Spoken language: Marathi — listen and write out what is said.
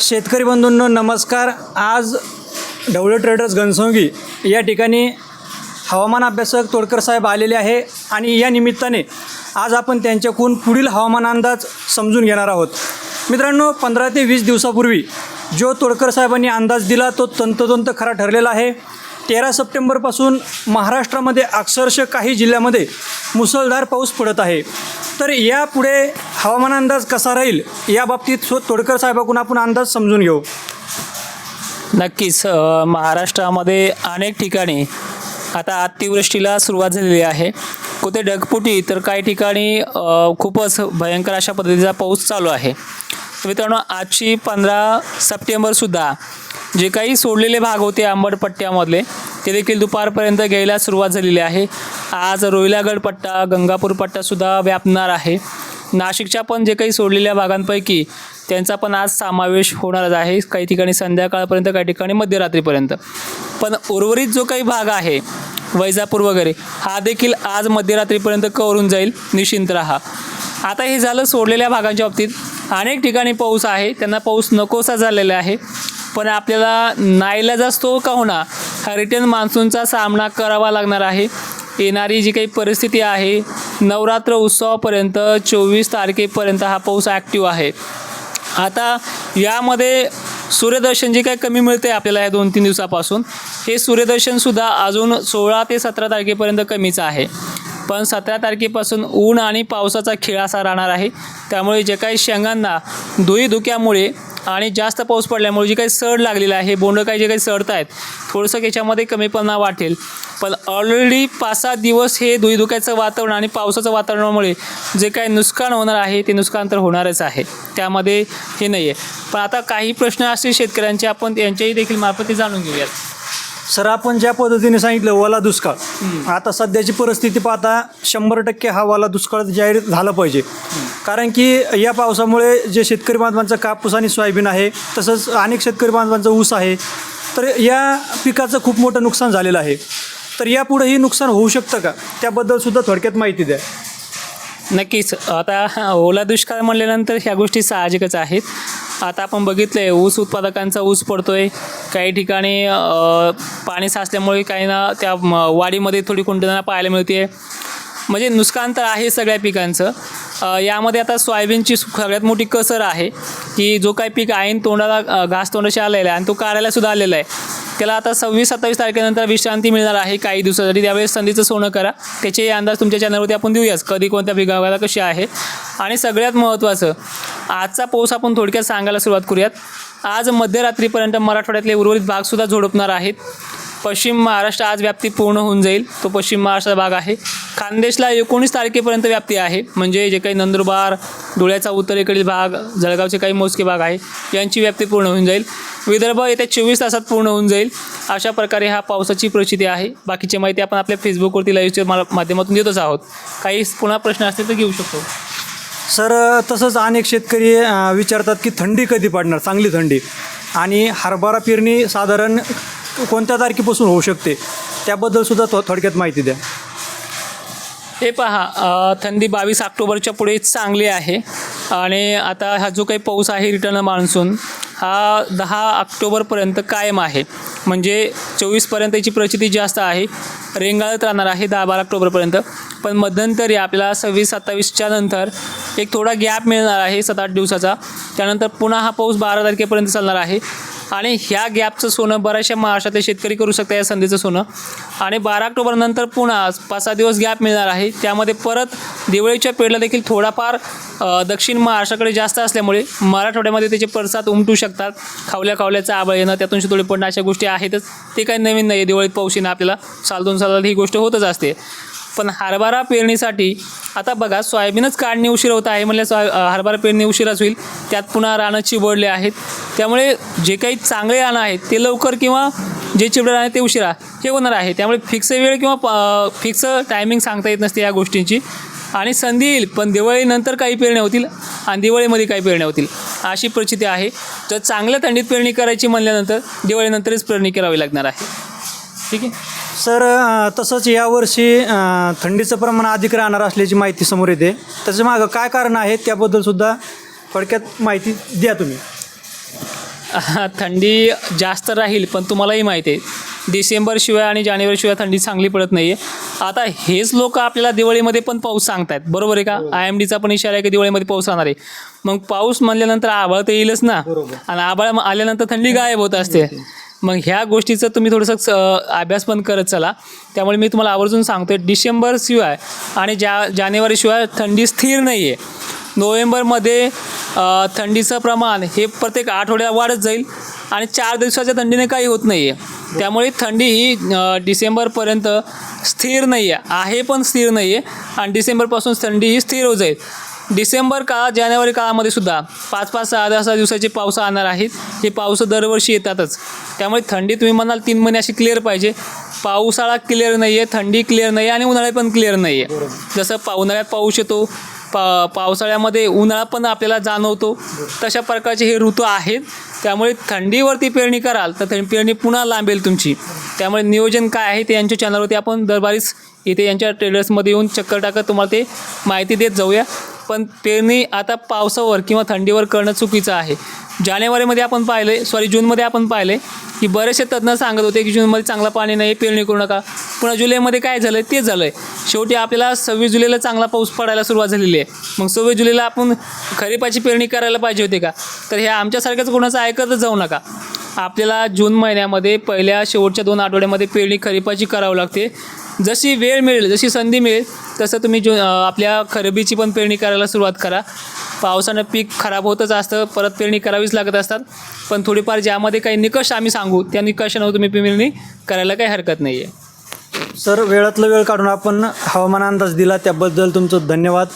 शेतकरी बंधूंनो नमस्कार. आज ढवळे ट्रेडर्स घनसंगी या ठिकाणी हवामान अभ्यासक तोडकर साहेब आलेले आहे आणि या निमित्ताने आज आपण त्यांच्याकडून पुढील हवामान अंदाज समजून घेणार आहोत. मित्रांनो पंधरा ते वीस दिवसापूर्वी जो तोडकर साहेबांनी अंदाज दिला तो तंतोतंत खरा ठरलेला आहे. तेरा सप्टेंबरपासून महाराष्ट्रामध्ये अक्षरशः काही जिल्ह्यामध्ये मुसळधार पाऊस पडत आहे. तर यापुढे हवामान अंदाज कसा राहील या बाबतीत सो तोडकर साहेबाकडून आपण अंदाज समजून घेऊ. नक्कीच महाराष्ट्रामध्ये अनेक ठिकाणी आता अतिवृष्टीला सुरुवात झालेली आहे. कुठे ढगपुटी तर काही ठिकाणी खूपच भयंकर अशा पद्धतीचा पाऊस चालू आहे. मित्रांनो आजची पंधरा सप्टेंबरसुद्धा जे काही सोडलेले भाग होते आंबट पट्ट्यामधले ते देखील दुपारपर्यंत घ्यायला सुरुवात झालेली आहे. आज रोहिलागड पट्टा गंगापूर पट्टासुद्धा व्यापणार आहे. नाशिकच्या पण जे काही सोडलेल्या भागांपैकी त्यांचा पण आज समावेश होणारच आहे. काही ठिकाणी संध्याकाळपर्यंत काही ठिकाणी मध्यरात्रीपर्यंत. पण उर्वरित जो काही भाग आहे वैजापूर वगैरे हा देखील आज मध्यरात्रीपर्यंत कवरून जाईल निश्चिंत राहा. आता हे झालं सोडलेल्या भागांच्या बाबतीत. अनेक ठिकाणी पाऊस आहे त्यांना पाऊस नकोसा झालेला आहे. पण आपल्याला नाईलाज असतो का होणार हा रिटर्न मान्सूनचा सामना करावा लागणार आहे. येणारी जी काही परिस्थिती आहे नवरात्र उत्सवापर्यंत चोवीस तारखेपर्यंत हा पाऊस ॲक्टिव्ह आहे. आता यामध्ये सूर्यदर्शन जे काही कमी मिळते आपल्याला या दोन तीन दिवसापासून हे सूर्यदर्शनसुद्धा अजून सोळा ते सतरा तारखेपर्यंत कमीचं आहे. पण सतरा तारखेपासून ऊन आणि पावसाचा खेळ असा राहणार आहे. त्यामुळे जे काही शेंगांना धुईधुक्यामुळे आणि जास्त पाऊस पडल्यामुळे जे काही सड लागलेलं आहे बोंड काही जे काही सडत आहेत थोडंसं याच्यामध्ये कमीपणा वाटेल. पण ऑलरेडी पाच सात दिवस हे धुईधुक्याचं वातावरण आणि पावसाचं वातावरणामुळे जे काही नुकसान होणार आहे ते नुकसान तर होणारच आहे. त्यामध्ये हे नाही आहे पण आता काही प्रश्न असतील शेतकऱ्यांचे आपण त्यांच्याही देखील मार्फत ते जाणून घेऊयात. सर आपण ज्या पद्धतीने सांगितलं ओला दुष्काळ. आता सध्याची परिस्थिती पाहता शंभर टक्के हा ओला दुष्काळ जाहीर झाला पाहिजे. कारण की या पावसामुळे जे शेतकरी बांधवांचा कापूस आणि सोयाबीन आहे तसंच अनेक शेतकरी बांधवांचा ऊस आहे तर या पिकाचं खूप मोठं नुकसान झालेलं आहे. तर यापुढेही नुकसान होऊ शकतं का? त्याबद्दल सुद्धा थोडक्यात माहिती द्या. नक्कीच. आता ओला दुष्काळ म्हणल्यानंतर ह्या गोष्टी साहजिकच आहेत. आता आपण बघितलं आहे ऊस उत्पादकांचा ऊस पडतोय. काही ठिकाणी पाणी साचल्यामुळे काही ना त्या वाडीमध्ये वाढीमध्ये थोडी कुंटना पाहायला मिळते म्हणजे नुकसान तर आहे सगळ्या पिकांचं. यामध्ये आता सोयाबीनची सगळ्यात मोठी कसर आहे की जो काही पीक आहे तोंडाला घास तोंडाशी आलेला आहे आणि तो काढायला सुद्धा आलेला आहे. त्याला आता सव्वीस सत्तावीस तारखेनंतर विश्रांती मिळणार आहे काही दिवसासाठी त्यावेळेस संधीचं सोनं करा. त्याचे अंदाज तुमच्या चॅनलवरती आपण देऊयाच कधी कोणत्या विभागाला कशी आहे. आणि सगळ्यात महत्त्वाचं आजचा पाऊस आपण थोडक्यात सांगायला सुरुवात करूयात. आज मध्यरात्रीपर्यंत मराठवाड्यातले उर्वरित भागसुद्धा झोडपणार आहेत. पश्चिम महाराष्ट्र आज व्याप्ती पूर्ण होऊन जाईल. तो पश्चिम महाराष्ट्राचा भाग आहे. खानदेशला एकोणीस तारखेपर्यंत व्याप्ती आहे. म्हणजे जे काही नंदुरबार धुळ्याचा उत्तरेकडील भाग जळगावचे काही मोजके भाग आहे यांची व्याप्ती पूर्ण होऊन जाईल. विदर्भ येत्या चोवीस तासात पूर्ण होऊन जाईल. अशा प्रकारे हा पावसाची परिस्थिती आहे. बाकीची माहिती आपण आपल्या फेसबुकवरती लाईव्हच्या माध्यमातून देतच आहोत. काही पुन्हा प्रश्न असतील तर घेऊ शकतो. सर तसंच अनेक शेतकरी विचारतात की थंडी कधी पडणार? चांगली थंडी. आणि हरभरा पेरणी साधारण कोणत्या तारखेपासून होऊ शकते? त्याबद्दल सुद्धा थो थोडक्यात माहिती द्या. हे पहा थंडी बावीस ऑक्टोबरच्या पुढे चांगली आहे. आणि आता हा जो काही पाऊस आहे रिटर्न मान्सून हा दहा ऑक्टोबरपर्यंत कायम आहे. म्हणजे चोवीसपर्यंत याची प्रचिती जास्त आहे रेंगाळत राहणार आहे दहा बारा ऑक्टोबरपर्यंत. पण मध्यंतरी आपल्याला सव्वीस सत्तावीसच्या नंतर एक थोडा गॅप मिळणार आहे सात आठ दिवसाचा. त्यानंतर पुन्हा हा पाऊस बारा तारखेपर्यंत चालणार आहे. आणि ह्या गॅपचं सोनं बऱ्याचशा महाराष्ट्रातले शेतकरी करू शकतात या संधीचं सोनं. आणि बारा ऑक्टोबरनंतर पुन्हा पाच सहा दिवस गॅप मिळणार आहे. त्यामध्ये परत दिवाळीच्या पेडला देखील थोडाफार दक्षिण महाराष्ट्राकडे जास्त असल्यामुळे मराठवाड्यामध्ये त्याचे पडसाद उमटू शकतात. खावल्या खावल्याचं आबळ येणं त्यातून शितोळे पडणं अशा गोष्टी आहेतच. ते काही नवीन नाही आहे दिवाळीत पाऊस येणं आपल्याला साल दोन सालात ही गोष्ट होतच असते. पण हरभरा पेरणीसाठी आता बघा सोयाबीनच काढणी उशीर होत आहे म्हणजे सोया हरभरा पेरणी उशिराच होईल. त्यात पुन्हा रानं चिबडले आहेत. त्यामुळे जे काही चांगले रानं आहेत ते लवकर किंवा जे चिबडे रानं आहेत ते उशिरा हे होणार आहे. त्यामुळे फिक्स वेळ किंवा फिक्स टायमिंग सांगता येत नसते या गोष्टींची. आणि संधी येईल पण दिवाळीनंतर काही पेरण्या होतील आणि दिवाळीमध्ये काही पेरण्या होतील अशी परिस्थिती आहे. जर चांगल्या थंडीत पेरणी करायची म्हणल्यानंतर दिवाळीनंतरच पेरणी करावी लागणार आहे. ठीक आहे? सर तसंच यावर्षी थंडीचं प्रमाण अधिक राहणार असल्याची माहिती समोर येते. त्याच्या मागं काय कारण आहे त्याबद्दल सुद्धा थोडक्यात माहिती द्या तुम्ही. थंडी जास्त राहील पण तुम्हालाही माहिती आहे. डिसेंबरशिवाय आणि जानेवारीशिवाय थंडी चांगली पडत नाही आहे आता हेच लोक आपल्याला दिवाळीमध्ये पण पाऊस सांगतायत. बरोबर आहे का? आय एम डीचा पण इशारा आहे की दिवाळीमध्ये पाऊस राहणार आहे. मग पाऊस म्हणल्यानंतर आभाळ तर येईलच ना. आणि आभाळ आल्यानंतर थंडी गायब होत असते. मग ह्या गोष्टीचं तुम्ही थोडंसं स- अभ्यास पण करत चला. त्यामुळे मी तुम्हाला आवर्जून सांगतोय डिसेंबरशिवाय आणि जा जानेवारीशिवाय थंडी स्थिर नाही आहे नोव्हेंबरमध्ये थंडीचं प्रमाण हे प्रत्येक आठवड्यात वाढत जाईल आणि चार दिवसाच्या थंडीने काही होत नाही आहे त्यामुळे थंडी ही डिसेंबरपर्यंत स्थिर नाही आहे आहे पण स्थिर नाही आहे आणि डिसेंबरपासून थंडी ही स्थिर होत जाईल. डिसेंबर काळात जानेवारी काळामध्ये सुद्धा पाच पाच सहा दहा सहा दिवसाचे पावसा आणणार आहेत. हे पाऊस दरवर्षी येतातच. त्यामुळे थंडी तुम्ही म्हणाल तीन महिने अशी क्लिअर पाहिजे. पावसाळा क्लिअर नाही आहे थंडी क्लिअर नाही आहे आणि उन्हाळा पण क्लिअर नाही आहे जसं पा उन्हाळ्यात पाऊस येतो पा पावसाळ्यामध्ये उन्हाळा पण आपल्याला जाणवतो. तशा प्रकारचे हे ऋतू आहेत. त्यामुळे थंडीवरती पेरणी कराल तर थं- पेरणी पुन्हा लांबेल तुमची. त्यामुळे नियोजन काय आहे ते यांच्या चॅनलवरती आपण दरबारीच इथे यांच्या ट्रेडर्समध्ये येऊन चक्कर टाकत तुम्हाला ते माहिती देत जाऊया. पण पेरणी आता पावसावर किंवा थंडीवर करणं चुकीचं आहे. जानेवारीमध्ये आपण पाहिलं सॉरी जूनमध्ये आपण पाहिले की बरेचसे तज्ज्ञ सांगत होते की जूनमध्ये चांगला पाणी नाही पेरणी करू नका. पुन्हा जुलैमध्ये काय झालं ते झालं आहे शेवटी आपल्याला सव्वीस जुलैला चांगला पाऊस पडायला सुरुवात झालेली आहे. मग सव्वीस जुलैला आपण खरीपाची पेरणी करायला पाहिजे होते का? तर ह्या आमच्यासारख्याच कोणाचं ऐकतच जाऊ नका. आपल्याला जून महिन्यामध्ये पहिल्या शेवटच्या दोन आठवड्यामध्ये पेरणी खरीपाची करावं लागते. जशी वेळ मिळेल जशी संधी मिळेल तसं तुम्ही जून आपल्या खरेबीची पण पेरणी करायला सुरुवात करा. पावसानं पीक खराब होतच असतं परत पेरणी करावीच लागत असतात. पण थोडीफार ज्यामध्ये काही निकष आम्ही सांगू त्या निकषानं तुम्ही पेरणी करायला काही हरकत नाही आहे सर वेळातलं वेळ काढून आपण हवामान अंदाज दिला त्याबद्दल तुमचं धन्यवाद.